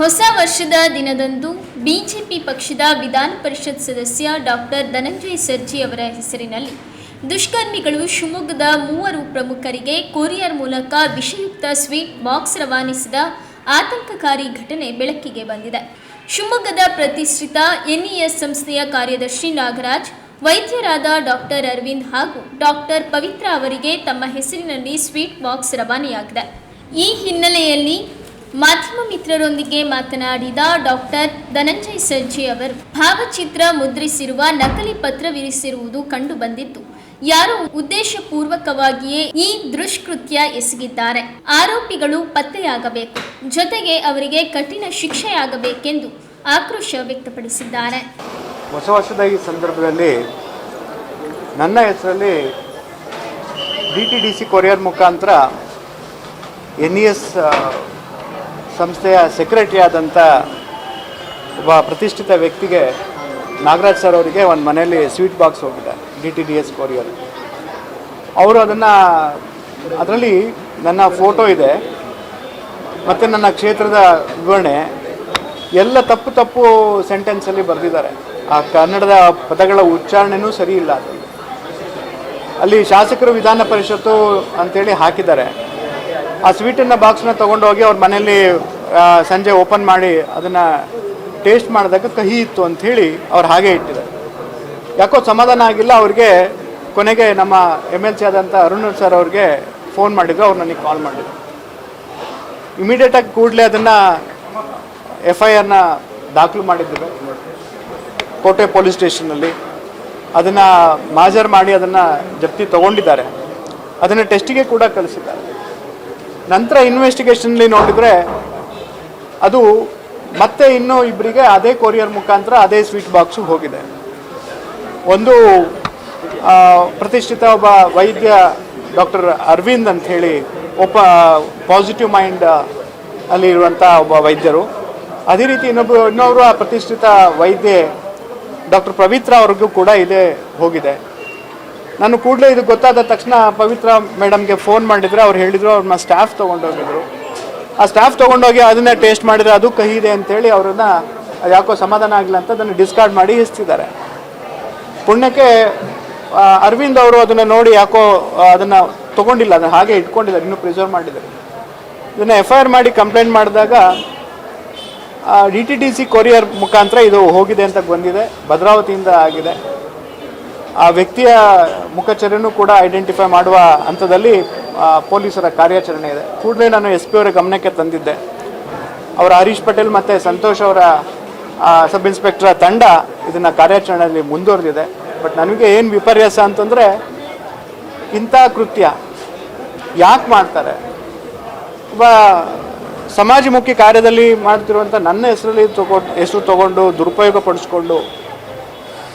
ಹೊಸ ವರ್ಷದ ದಿನದಂದು ಬಿಜೆಪಿ ಪಕ್ಷದ ವಿಧಾನ ಪರಿಷತ್ ಸದಸ್ಯ ಡಾಕ್ಟರ್ ಧನಂಜಯ ಸರ್ಜಿ ಅವರ ಹೆಸರಿನಲ್ಲಿ ದುಷ್ಕರ್ಮಿಗಳು ಶಿವಮೊಗ್ಗದ ಮೂವರು ಪ್ರಮುಖರಿಗೆ ಕೊರಿಯರ್ ಮೂಲಕ ವಿಷಯುಕ್ತ ಸ್ವೀಟ್ ಬಾಕ್ಸ್ ರವಾನಿಸಿದ ಆತಂಕಕಾರಿ ಘಟನೆ ಬೆಳಕಿಗೆ ಬಂದಿದೆ. ಶಿವಮೊಗ್ಗದ ಪ್ರತಿಷ್ಠಿತ ಎನ್ಇಎಸ್ ಸಂಸ್ಥೆಯ ಕಾರ್ಯದರ್ಶಿ ನಾಗರಾಜ್, ವೈದ್ಯರಾದ ಡಾಕ್ಟರ್ ಅರವಿಂದ್ ಹಾಗೂ ಡಾಕ್ಟರ್ ಪವಿತ್ರ ಅವರಿಗೆ ತಮ್ಮ ಹೆಸರಿನಲ್ಲಿ ಸ್ವೀಟ್ ಬಾಕ್ಸ್ ರವಾನೆಯಾಗಿದೆ. ಈ ಹಿನ್ನೆಲೆಯಲ್ಲಿ ಮಾಧ್ಯಮ ಮಿತ್ರರೊಂದಿಗೆ ಮಾತನಾಡಿದ ಡಾಕ್ಟರ್ ಧನಂಜಯ್ ಸರ್ಜಿ ಅವರು, ಭಾವಚಿತ್ರ ಮುದ್ರಿಸಿರುವ ನಕಲಿ ಪತ್ರವಿರಿಸಿರುವುದು ಕಂಡು ಯಾರು ಯಾರೋ ಉದ್ದೇಶಪೂರ್ವಕವಾಗಿಯೇ ಈ ದುಷ್ಕೃತ್ಯ ಎಸಗಿದ್ದಾರೆ? ಆರೋಪಿಗಳು ಪತ್ತೆಯಾಗಬೇಕು. ಜೊತೆಗೆ ಅವರಿಗೆ ಕಠಿಣ ಶಿಕ್ಷೆಯಾಗಬೇಕೆಂದು ಆಕ್ರೋಶ ವ್ಯಕ್ತಪಡಿಸಿದ್ದಾರೆ. ಹೊಸ ವರ್ಷದ ಈ ಸಂದರ್ಭದಲ್ಲಿ ನನ್ನ ಹೆಸರಲ್ಲಿ D T D C courier ಮುಖಾಂತರ ಎನ್ ಇ ಎಸ್ ಸಂಸ್ಥೆಯ ಸೆಕ್ರೆಟರಿ ಆದಂಥ ಒಬ್ಬ ಪ್ರತಿಷ್ಠಿತ ವ್ಯಕ್ತಿಗೆ ನಾಗರಾಜ್ ಸರ್ ಅವರಿಗೆ ಒಂದು ಮನೆಯಲ್ಲಿ ಸ್ವೀಟ್ ಬಾಕ್ಸ್ ಹೋಗಿದೆ D T D S courier ಅವರು ಅದನ್ನು, ಅದರಲ್ಲಿ ನನ್ನ ಫೋಟೋ ಇದೆ, ಮತ್ತು ನನ್ನ ಕ್ಷೇತ್ರದ ವಿವರಣೆ, ಎಲ್ಲ ತಪ್ಪು ತಪ್ಪು ಸೆಂಟೆನ್ಸಲ್ಲಿ ಬರೆದಿದ್ದಾರೆ. ಆ ಕನ್ನಡದ ಪದಗಳ ಉಚ್ಚಾರಣೆನೂ ಸರಿ ಇಲ್ಲ. ಅಲ್ಲಿ ಶಾಸಕರು ವಿಧಾನ ಪರಿಷತ್ತು ಅಂತೇಳಿ ಹಾಕಿದ್ದಾರೆ. ಆ ಸ್ವೀಟನ್ನು ಬಾಕ್ಸ್ನ ತೊಗೊಂಡೋಗಿ ಅವ್ರ ಮನೆಯಲ್ಲಿ ಸಂಜೆ ಓಪನ್ ಮಾಡಿ ಅದನ್ನು ಟೇಸ್ಟ್ ಮಾಡಿದಾಗ ಕಹಿ ಇತ್ತು ಅಂಥೇಳಿ ಅವ್ರು ಹಾಗೆ ಇಟ್ಟಿದ್ದಾರೆ. ಯಾಕೋ ಸಮಾಧಾನ ಆಗಿಲ್ಲ, ಅವ್ರಿಗೆ ಕೊನೆಗೆ ನಮ್ಮ ಎಂ ಎಲ್ ಸಿ ಆದಂಥ ಅರುಣ್ ಸರ್ ಅವ್ರಿಗೆ ಫೋನ್ ಮಾಡಿದ್ರು, ಅವ್ರು ನನಗೆ ಕಾಲ್ ಮಾಡಿದ್ರು. ಇಮಿಡಿಯೇಟಾಗಿ ಕೂಡಲೇ ಅದನ್ನು ಎಫ್ ಐ ಆರ್ನ ದಾಖಲು ಮಾಡಿದ್ದೇವೆ ಕೋಟೆ ಪೊಲೀಸ್ ಸ್ಟೇಷನಲ್ಲಿ ಅದನ್ನು ಮಾಜರ್ ಮಾಡಿ ಅದನ್ನು ಜಪ್ತಿ ತಗೊಂಡಿದ್ದಾರೆ. ಅದನ್ನು ಟೆಸ್ಟಿಗೆ ಕೂಡ ಕಳಿಸಿದ್ದಾರೆ. ನಂತರ ಇನ್ವೆಸ್ಟಿಗೇಷನ್ಲಿ ನೋಡಿದರೆ ಅದು ಮತ್ತೆ ಇನ್ನೂ ಇಬ್ಬರಿಗೆ ಅದೇ ಕೊರಿಯರ್ ಮುಖಾಂತರ ಅದೇ ಸ್ವೀಟ್ ಬಾಕ್ಸು ಹೋಗಿದೆ. ಒಂದು ಪ್ರತಿಷ್ಠಿತ ಒಬ್ಬ ವೈದ್ಯ ಡಾಕ್ಟರ್ ಅರವಿಂದ್ ಅಂತ ಹೇಳಿ ಒಬ್ಬ ಪಾಸಿಟಿವ್ ಮೈಂಡ್ ಅಲ್ಲಿ ಇರುವಂಥ ಒಬ್ಬ ವೈದ್ಯರು. ಅದೇ ರೀತಿ ಇನ್ನೊಬ್ಬರು ಆ ಪ್ರತಿಷ್ಠಿತ ವೈದ್ಯೆ ಡಾಕ್ಟರ್ ಪವಿತ್ರ ಅವ್ರಿಗೂ ಕೂಡ ಇದೇ ಹೋಗಿದೆ. ನಾನು ಕೂಡಲೇ ಇದು ಗೊತ್ತಾದ ತಕ್ಷಣ ಪವಿತ್ರ ಮೇಡಮ್ಗೆ ಫೋನ್ ಮಾಡಿದರೆ. ಅವ್ರು ಹೇಳಿದರು, ಅವ್ರನ್ನ ಸ್ಟಾಫ್ ತೊಗೊಂಡೋಗಿದ್ರು. ಆ ಸ್ಟಾಫ್ ತೊಗೊಂಡೋಗಿ ಅದನ್ನೇ ಟೇಸ್ಟ್ ಮಾಡಿದರೆ ಅದು ಕಹಿ ಇದೆ ಅಂತೇಳಿ ಅವ್ರನ್ನ ಯಾಕೋ ಸಮಾಧಾನ ಆಗಿಲ್ಲ ಅಂತ ಅದನ್ನು ಡಿಸ್ಕಾರ್ಡ್ ಮಾಡಿ ಹಿಸ್ತಿದ್ದಾರೆ ಪುಣ್ಯಕ್ಕೆ ಅರವಿಂದ್ ಅವರು ಅದನ್ನು ನೋಡಿ ಯಾಕೋ ಅದನ್ನು ತೊಗೊಂಡಿಲ್ಲ, ಅದನ್ನ ಹಾಗೆ ಇಟ್ಕೊಂಡಿದ್ದಾರೆ, ಇನ್ನೂ ಪ್ರಿಸರ್ವ್ ಮಾಡಿದ್ದಾರೆ. ಇದನ್ನು ಎಫ್ ಐ ಆರ್ ಮಾಡಿ ಕಂಪ್ಲೇಂಟ್ ಮಾಡಿದಾಗ D T T C courier ಮುಖಾಂತರ ಇದು ಹೋಗಿದೆ ಅಂತ ಬಂದಿದೆ, ಭದ್ರಾವತಿಯಿಂದ ಆಗಿದೆ. ಆ ವ್ಯಕ್ತಿಯ ಮುಖಚರ್ಯನೂ ಕೂಡ ಐಡೆಂಟಿಫೈ ಮಾಡುವ ಹಂತದಲ್ಲಿ ಪೊಲೀಸರ ಕಾರ್ಯಾಚರಣೆ ಇದೆ. ಕೂಡಲೇ ನಾನು ಎಸ್ ಪಿ ಅವರ ಗಮನಕ್ಕೆ ತಂದಿದ್ದೆ. ಅವರ ಹರೀಶ್ ಪಟೇಲ್ ಮತ್ತು ಸಂತೋಷ್ ಅವರ ಸಬ್ ಇನ್ಸ್ಪೆಕ್ಟರ್ ತಂಡ ಇದನ್ನು ಕಾರ್ಯಾಚರಣೆಯಲ್ಲಿ ಮುಂದುವರೆದಿದೆ. ಬಟ್ ನನಗೆ ಏನು ವಿಪರ್ಯಾಸ ಅಂತಂದರೆ, ಇಂಥ ಕೃತ್ಯ ಯಾಕೆ ಮಾಡ್ತಾರೆ? ಒಬ್ಬ ಸಮಾಜಮುಖಿ ಕಾರ್ಯದಲ್ಲಿ ಮಾಡ್ತಿರುವಂಥ ನನ್ನ ಹೆಸರಲ್ಲಿ ತಗೊ ಹೆಸರು ತಗೊಂಡು ದುರುಪಯೋಗ ಪಡಿಸ್ಕೊಂಡು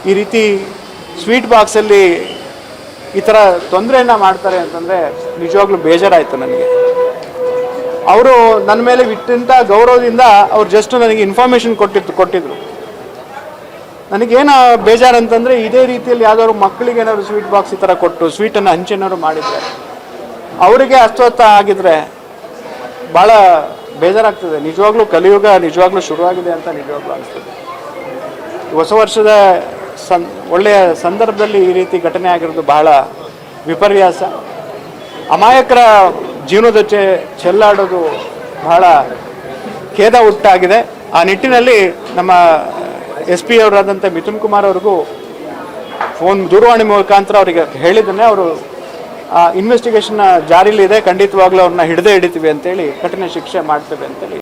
ಈ ರೀತಿ ಸ್ವೀಟ್ ಬಾಕ್ಸಲ್ಲಿ ಈ ಥರ ತೊಂದರೆಯನ್ನು ಮಾಡ್ತಾರೆ ಅಂತಂದರೆ ನಿಜವಾಗ್ಲೂ ಬೇಜಾರಾಯಿತು ನನಗೆ. ಅವರು ನನ್ನ ಮೇಲೆ ಇಟ್ಟಂಥ ಗೌರವದಿಂದ ಅವ್ರು ಜಸ್ಟ್ ನನಗೆ ಇನ್ಫಾರ್ಮೇಷನ್ ಕೊಟ್ಟಿತ್ತು, ಕೊಟ್ಟಿದ್ರು. ನನಗೇನು ಬೇಜಾರು ಅಂತಂದರೆ ಇದೇ ರೀತಿಯಲ್ಲಿ ಯಾವ್ದಾದ್ರು ಮಕ್ಕಳಿಗೆ ಏನಾದ್ರು ಸ್ವೀಟ್ ಬಾಕ್ಸ್ ಈ ಥರ ಕೊಟ್ಟು ಸ್ವೀಟನ್ನು ಹಂಚೇನಾದ್ರು ಮಾಡಿದರೆ, ಅವರಿಗೆ ಅಸ್ವಸ್ಥ ಆಗಿದ್ರೆ ಭಾಳ ಬೇಜಾರಾಗ್ತದೆ. ನಿಜವಾಗ್ಲೂ ಕಲಿಯುಗ ನಿಜವಾಗ್ಲೂ ಶುರುವಾಗಿದೆ ಅಂತ ನಿಜವಾಗ್ಲೂ ಅನಿಸ್ತದೆ ಹೊಸ ವರ್ಷದ ಸಂ ಒಳ್ಳೆಯ ಸಂದರ್ಭದಲ್ಲಿ ಈ ರೀತಿ ಘಟನೆ ಆಗಿರೋದು ಬಹಳ ವಿಪರ್ಯಾಸ. ಅಮಾಯಕರ ಜೀವನದ ಚೆ ಚೆಲ್ಲಾಡೋದು ಬಹಳ ಖೇದ ಉಟ್ಟಾಗಿದೆ ಆ ನಿಟ್ಟಿನಲ್ಲಿ ನಮ್ಮ ಎಸ್ ಪಿ ಅವರಾದಂಥ ಮಿಥುನ್ ಕುಮಾರ್ ಅವ್ರಿಗೂ ಫೋನ್ ದೂರವಾಣಿ ಮುಖಾಂತರ ಅವರಿಗೆ ಹೇಳಿದ್ದನ್ನೇ ಅವರು, ಆ ಇನ್ವೆಸ್ಟಿಗೇಷನ್ ಜಾರಿಲಿದೆ. ಖಂಡಿತವಾಗ್ಲೂ ಅವ್ರನ್ನ ಹಿಡಿದೇ ಹಿಡಿತೀವಿ ಅಂತೇಳಿ ಕಠಿಣ ಶಿಕ್ಷೆ ಮಾಡ್ತೇವೆ ಅಂತೇಳಿ.